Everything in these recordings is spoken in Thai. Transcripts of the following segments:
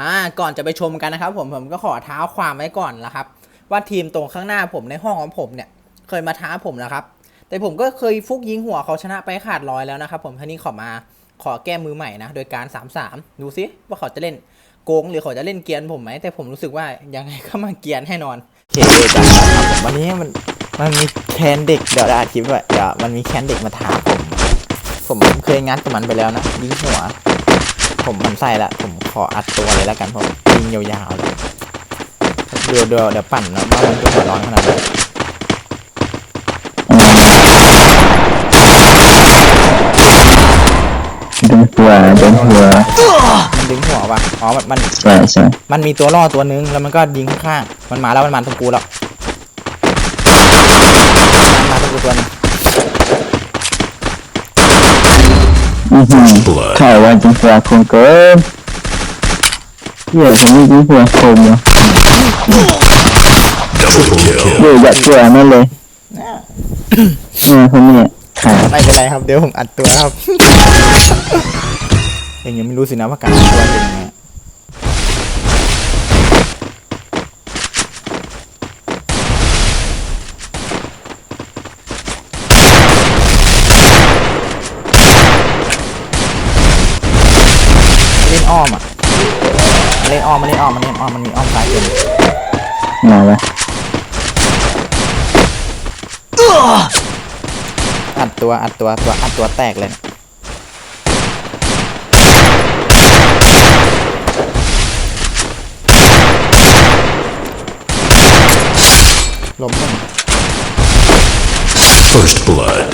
อ่าก่อนจะไปชมกันนะครับผมผมก็ขอเท้าความไว้ก่อนนะครับ ว่าทีมตรงข้างหน้าผมในห้องของผมเนี่ยเคยมาท้าผมนะครับ แต่ผมก็เคยฟุกยิงหัวเขาชนะไปขาดร้อยแล้วนะครับผมทีนี้ขอมาขอแก้มือใหม่นะโดยการ 3-3 ดูซิว่าเขาจะเล่นโกงหรือเขาจะเล่นเกียนผมไหมแต่ผมรู้สึกว่ายังไงก็มาเกียนแน่นอนโอเคเลยจ้ะครับผมวันนี้มันมันมีแคนเด็กเดี๋ยวจะอัดคลิปด้วยเดี๋ยวมันมีแคนเด็กมาท้าผม ผมเคยงัดกับมันไปแล้วนะยิงหัว ผมมันใส่ละ ผมขออัดตัวเลยแล้วกันเพราะยิงยาวๆเลยเดี๋ยวเดี๋ยวเดี๋ยวปั่นแล้วว่ามันจะหัวร้อนขนาดไหนดึงหัวดึงหัวมันดึงหัวว่ะอ๋อมันมันใช่ใช่มันมีตัวล่อตัวนึงแล้วมันก็ยิงข้างๆมันมาแล้วมันมาตรงกูแล้วมันมาตรงกูตัวนึง อือหือข่าวว่าดึงหัวคงเกินเหี้ยผมนี่ดึงหัวคมวะเดี๋ยวอยากเชื่อนั่นเลยเออคนนี้ขาไม่เป็นไรครับ เดี๋ยวผมอัดตัวครับเองยังไม่รู้สินะว่าการอัดตัวเป็นยังไง อ้อมอะมาเล่นอ้อมมาเล่นอ้อมมาเล่นอ้อมมันมีอ้อมซ้ายเกินมาวะอัดตัวอัดตัวตัวอัดตัวแตกเลยนะล้มหนึ่ง First blood.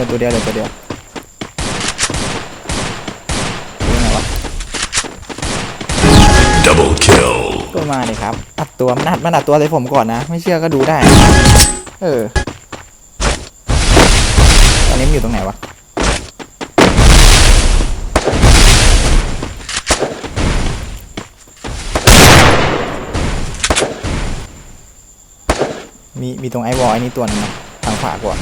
เหลือตัวเดียวเหลือตัวเดียวตัวไหนวะ Double kill. ตัวมาเลยครับอัดตัวมันอัดมันอัดตัวใส่ผมก่อนนะ ไม่เชื่อก็ดูได้เออตอนนี้มันอยู่ตรงไหนวะมีมีตรงไอวอลไอ้นี่ตัวหนึงนะทางขวากว่า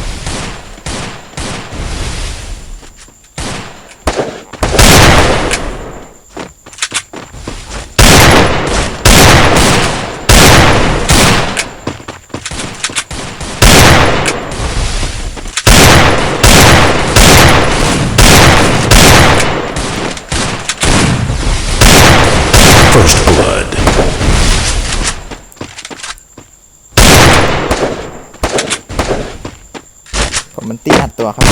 First blood. ผ มมันตีอัดตัวครับ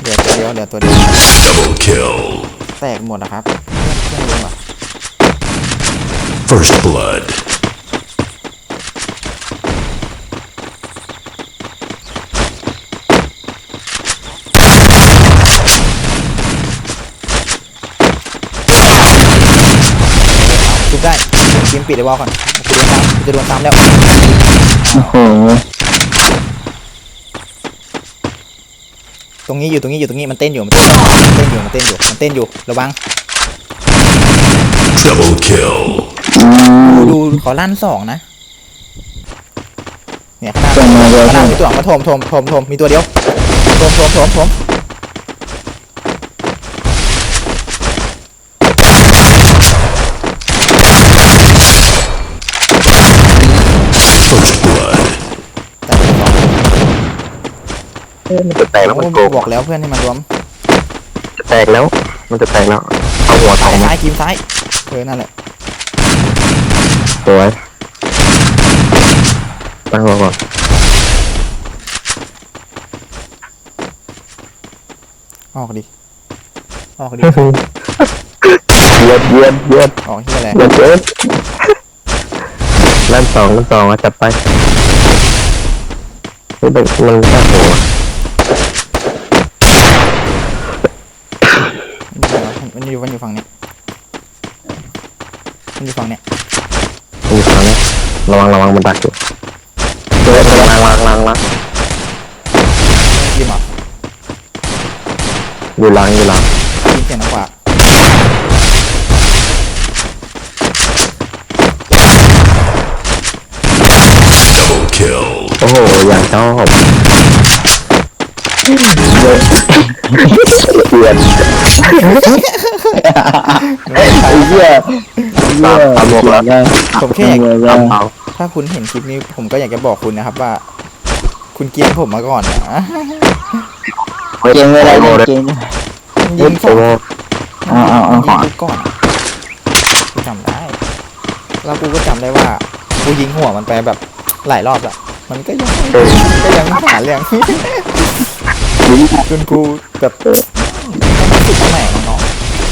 เหลือตัวเดียวเหลือตัวเดียว Double kill. แตกหมดนะครับเครื่องยนต์ว่ะ First blood. ทุบได้ทีมปิดไอ้วอลก่อน กูโดนตามกูจะโดนตามแล้วโอ้โหตรงนี้อยู่ตรงนี้อยู่ตรงนี้มันเต้นอยู่มันเต้นอยู่มันเต้นอยู่มันเต้นอยู่มันเต้นอยู่ระวัง Double kill. ดูดูขอลั่นสองนะเนี่ยข้างหจะน้ามาเร็วข้างหน้าขึ้นมีตัวมาโถมโถมโถมโถมมีตัวเดียวโถมโถมโถมโถม First blood. แต่สอง มันจะแตกแล้วมันโกโอ้งบอกแล้วเพื่อนให้มันรวม จะแตกแล้ว มันจะแตกแล้วเอาหัวทซ้าอยงมาซ้ายทีมซ้ายเออนั่นแหละสวยตั้งหัวก่อนออกดิออกดิเยียดเยียดเยียดออกที่อะไรเยียดเยียดลั่นสองลั่นสองอะจัดไปเฮ้ยมันมันแค่หัว มันอยู่มันอยู่ฝั่งเนี้ยมันอยู่ฝั่งเนี้ยมันอยู่ฝั่งนี้ระวังระวังมันดักอยู่เฮ้ยระวังระวังระวังระวังยิมอะอยู่หลังอยู่หลังยิมเสียงหนักกว่า Double kill. โอ้โหอย่างชอบ เปลี่ยนไอ้เหี้ยเหี้ยตามบอกแล้วผมแค่อยากตามเขาถ้าคุณเห็นคลิปนี้ผมก็อยากจะบอกคุณนะครับว่า คุณเกลียงผมมาก่อนนะเก่งอะไรเนี่ยเก่งยิงสองเอาเอาเอาขอยิงกูก่อนกูจำได้ แล้วกูก็จำได้ว่ากูยิงหัวมันไปแบบหลายรอบละมันก็ยังก็ยังหาเรื่อง จนกูแบบรู้สึกตรงไหนวะน้อ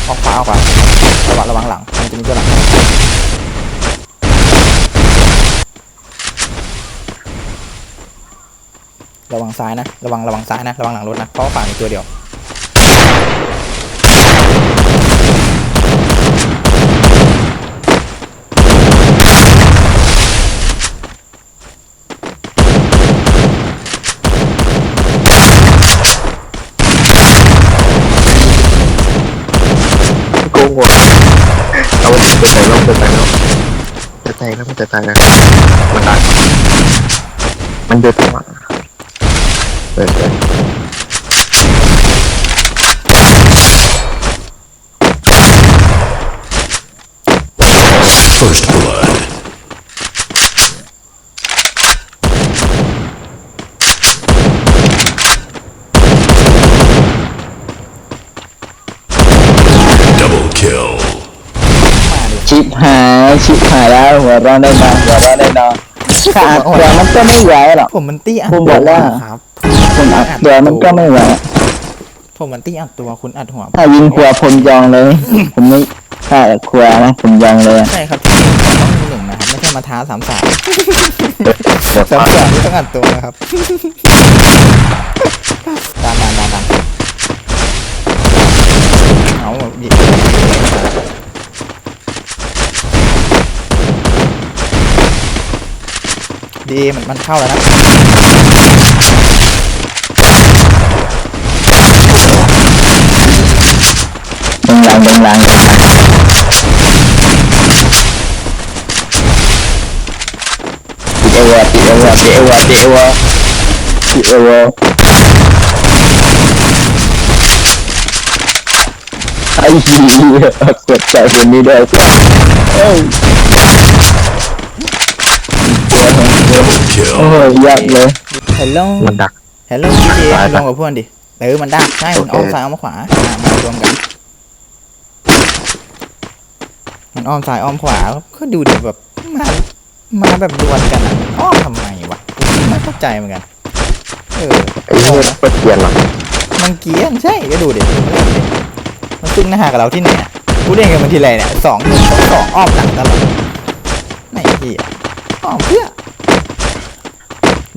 ออกฟ้าออกฟ้าระวังระวังหลังมันจะมีตัวหลังระวังซ้ายนะ ระวังระวังซ้ายนะ ระวังหลังรถนะ เพราะฝั่งมีตัวเดียว โกงหัวเอาจะไปไหนแล้ว จะไปแล้วจะตายแล้วมันจะตายแล้วมันตายมันเดือดมากเปิดเลย First blood. Double kill. ชิบหายชิบหายแล้วหัวเร้อนได้นอนหัวเร้อนได้นอนขาอัดตัวมันก็ไม่ไหวหรอก ผมมันตี้อัดผมบอกแล้วครับผมอัดตัวมันก็ไม่ไหวผมมันตี้อัดตัวคุณอัดหัวถ้ายิงหัวผมยองเลย ผมไม่ถ้าครัวนะผมยองเลยใช่ครับที่ต้องมีหนึ่งนะครับไม่ใช่มาท้าสามสามสามสามที่ต้องอัดตัวนะครับตามมาตามมาเอาบีบ ดีมันมันเข้าแล้วนะดังลังดังลังปิดเอวปิดเอวปิดเอวปิดเอวปิดเอวไอ้เหี้ยกดใจคนนี้ด้วยเอ้ย Double โอ้ kill. ยยากเลยฮัลโหลมันดักฮัลโหลพีเจตายลปะงกับเพื่อนดิเออมันได้ใช่มันโอเคอ้อมซ้ายอ้อมขวาอะมารวมกันมันอ้อมซ้ายอ้อมขวาก็ดูดิแบบมามาแบบดวลกันอะมันอ้อมทำไมวะกูไม่เข้าใจเหมือนกันเออไอ้เหี้ยก็เกลียนหรอมันเกรียนใช่ก็ดูดิมันเล่นดิมันซึ่งหน้ากับเราที่ไหนอะกูเล่นกันมันทีไรเนี่ยสองหนึ่งสองสองอ้อมหลังตลอดไหนเหี้ยอ้อมเพื่อ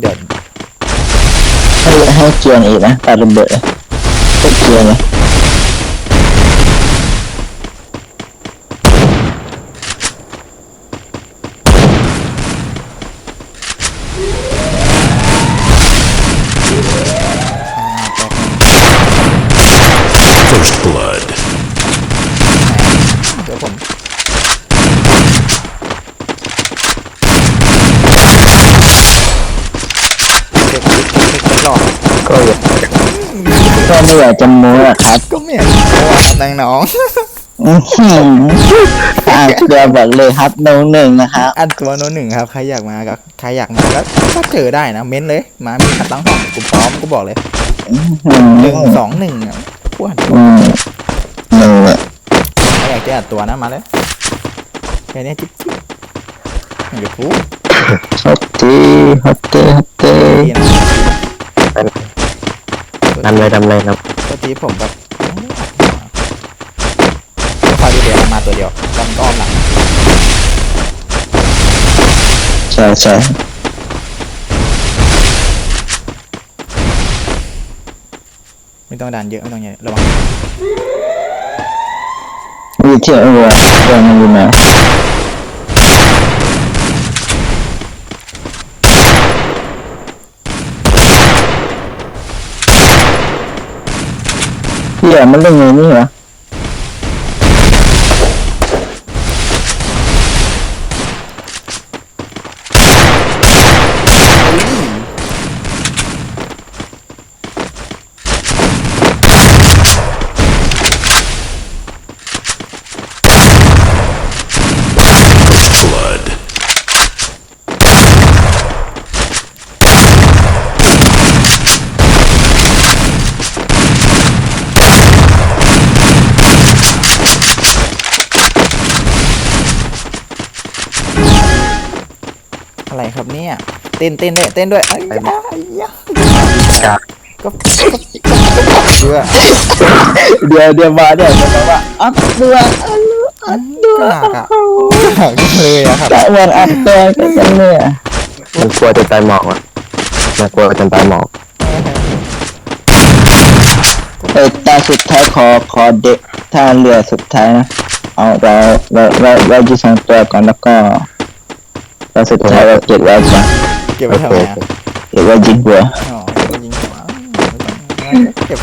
เดี๋ยวให้ให้เกียนอีกนะตาระเบิดก็เกียนเลย First blood. เดี๋ยวผม เช็คลิสต์เช็คตลอด ก็อยากก็ไม่อยาก จะโม้อะครับก็ไม่อยากจะว่าตังน้องอื้อหืออ่านเกลือบอกเลยครับโนหนึ่งนะครับอันตัวโน้นหนึ่งครับใครอยากมาก็ใครอยากมาก็ก็เจอได้นะเม้นเลย มามีขัดตั้งห้องกูพร้อมกูบอกเลยอืมหนึ่งสองหนึ่งอะพวกอืมหนึ่งอะใครอยากจะอัดตัวนะมาเลยแค่นี้จิ๊บจิ๊บเดี๋ยวกูฮัตตีฮัตตีฮัตตีดีนะ ทำเลยทำเลยนะตัวทีผมแบบก็คอยดูเดี๋ยวมันมาตัวเดียวแล้วมันก็อ้อมหลังใช่ใช่ไม่ต้องดันเยอะไม่ต้องเยอะระวังมีเที่ยวเออเดินมาอยู่ไหน เที่ยมันเรื่องไงนี่เหรอ เนี่ยเต้นเต้นด้วยเต้นด้วยไอ้ยะไอ้ยะจ้าก็ก็เชื่อเดี๋ยวเดี๋ยวมาเดี๋ยวจะมาว่าอัพตัวกากอะกากเลยอะครับแต่วันอัพตัวกันเลยอะมันกลัวจะตายหมอกอะมันกลัวจะตายหมอกเออตาสุดท้ายขอขอเด็กท่าเรือสุดท้ายนะเอาเราเราเราเราจะสองตัวก่อนแล้วก็เราสุดท้ายเราเก็บไว้จ้ะเก็บไว้ทำไมอะเก็บไว้ยิงหัวอ๋อเก็บไว้ยิงหัวเก็บ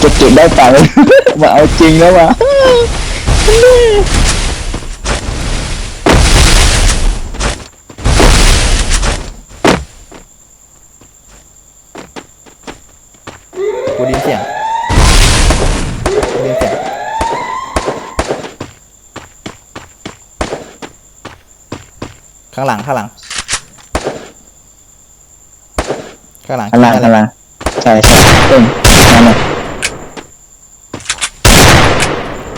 จะเก็บได้เปล่ามาเอาจริงแล้ววะกูไดยินเสียงกูไดยินเสียงข้างหลังข้างหลัง ข้างหลังข้างล่างข้างล่างใช่ใช่เต็มนั่นแหละ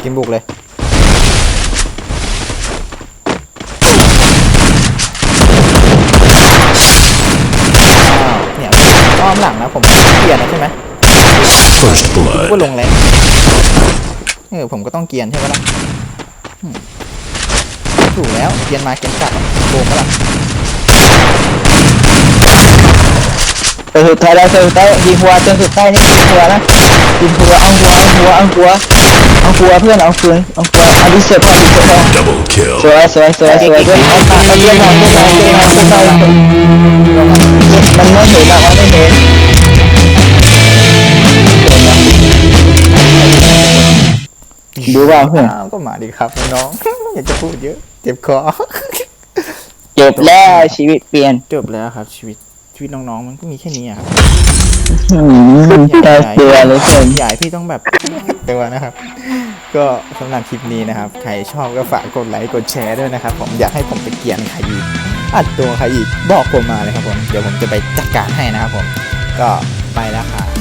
กินบุกเลยอ้าวเนี่ยอ้อมหลังนะผมเปลี่ยนนะใช่ไหม First ก็ blood. ลงแรงเออผมก็ต้องเกียนใช่ไหมล่ะอืมถูกแล้วเกียนมาเกียนกลับอะโกงปะล่ะ เออสุดท้ายแล้วสุดท้ายยิงหัวจนสุดท้ายนี่ยิงหัวนะยิงหัวเอาหัวเอาหัวเอาหัวเอาหัวเพื่อนเอาคืนเอาหัวเอาดิเซอร์พอดิเซอร์พอ Double ส kill. วยสวยสวยสวยเพื่อนเอาตาเอาเพื่อนเอาเพื่อนเอาเพื่อนเอาเพื่อนเอามันไม่เห็นอะมันไม่เห็นดูว่าเพื่อนก็มาดีครับน้องอยากจะพูดเยอะ เจ็บคอจบแล้วชีวิตเปลี่ยนจบแล้วครับชีวิต วิตน้องๆ มันก็มีแค่นี้อะครับอืมตายตัวเลยเพื่อนใหญ่พี่ต้องแบบตัวนะครับ ก็สำหรับคลิปนี้นะครับ ใครชอบก็ฝากกดไลค์กดแชร์ด้วยนะครับ ผมอยากให้ผมไปเกรียนใครอีกอัดตัวใครอีกบอกผมมาเลยครับผม เดี๋ยวผมจะไปจัดการให้นะครับผม ก็ไปแล้วครับ